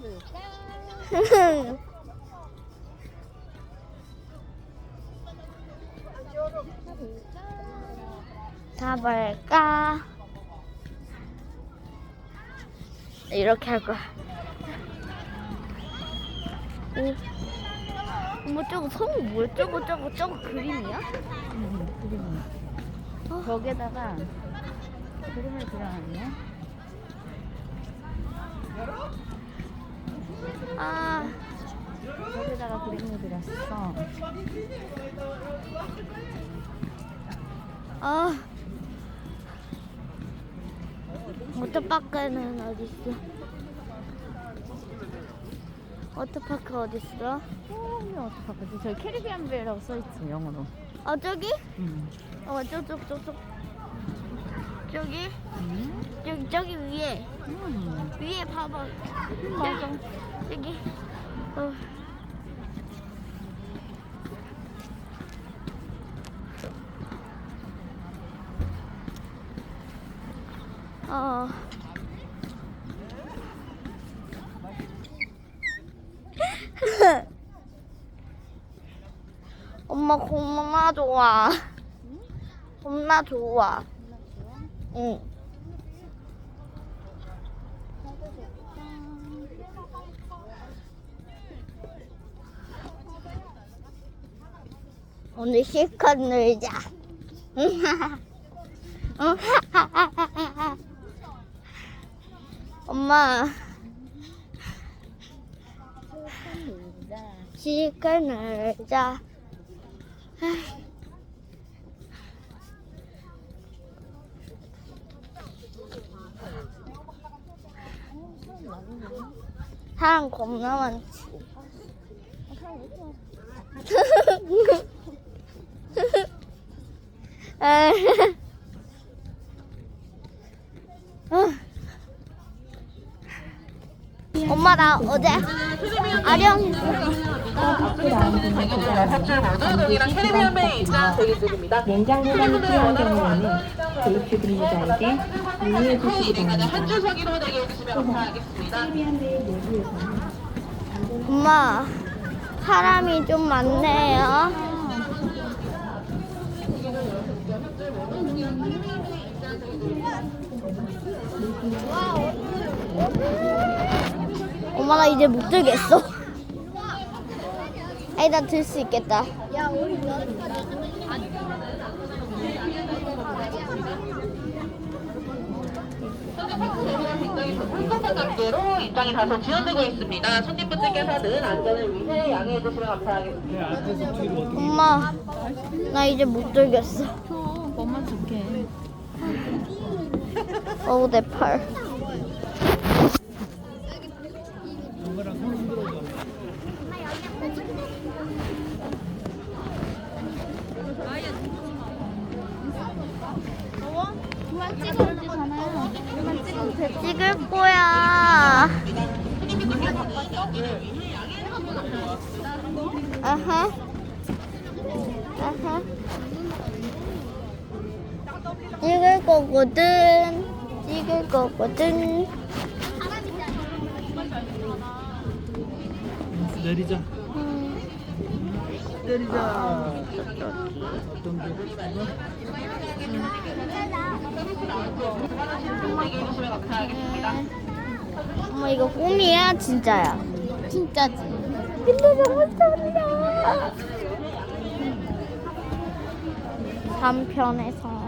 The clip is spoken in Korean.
가볼까? 이렇게 할 거야. 오. 뭐 저거 성우 뭐야? 저거 저거 저거 그림이야? 어? 거기에다가 그림을 그려놨네. 아, 거기다가 그림을 그렸어. 아. 워터파크는 어디 있어? 워터파크 어디 있어? 처음에 어떡하지? 저기 캐리비안 베이라고 써있지, 영어로. 어 저기? 응. 어 저쪽 저쪽 저기 응? 저기 저기 위에 음. 위에 봐봐 맞아. 저기 저기 어. 어. 엄마 겁나 좋아. 겁나 좋아. 응. 오늘 실컷 놀자. 엄마, 실컷 놀자. 사람 겁나 많지. 에이. 어. 엄마 나 어제 아령 여기랑 캐리비안 베이 입장 대기 중입니다. 냉장 보관이 필요한 경우에는 교육 근무자에게 문의해 주시기 바랍니다. 엄마 사람이 좀 많네요. 엄마 나 이제 못 들겠어. 아니 나들수 있겠다. 관계로 입장이 다소 지연되고 있습니다. 손님분들께서는 안전을 위해 양해해 주시면 감사하겠습니다. 엄마 나 이제 못 들겠어. 뭐만 좋게. 어우 내 팔. 찍을 거야. 아하. 아하. 찍을 거거든. 찍을 거거든. 내리자. 음, 내리자. 어떤 게? 엄마 이거 꿈이야 진짜야? 진짜지. 근데 너무 떨려. 3편에서